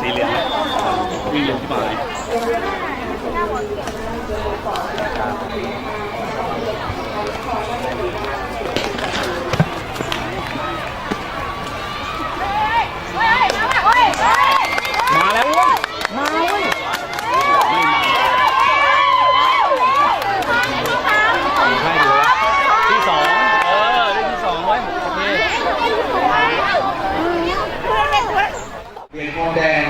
สีเหลืองสีเหลืองที่มาเลย มาแล้วเว้ยมาเว้ยไม่มาใช่อยู่แล้วที่สองเออได้ที่สองไว้โอเค เหรียญทองแดง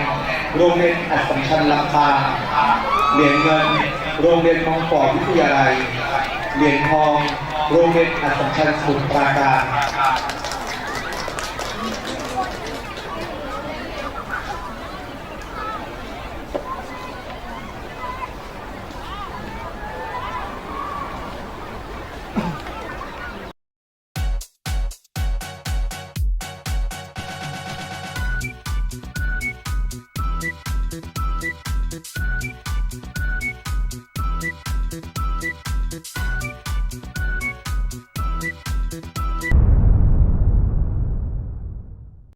โรงเรียนอัดสัมชัญลำพางเหรียญเงิน โรงเรียนมองปอวิทยาลัย เหรียญทอง โรงเรียนอัดสัมชัญสมุทรปราการ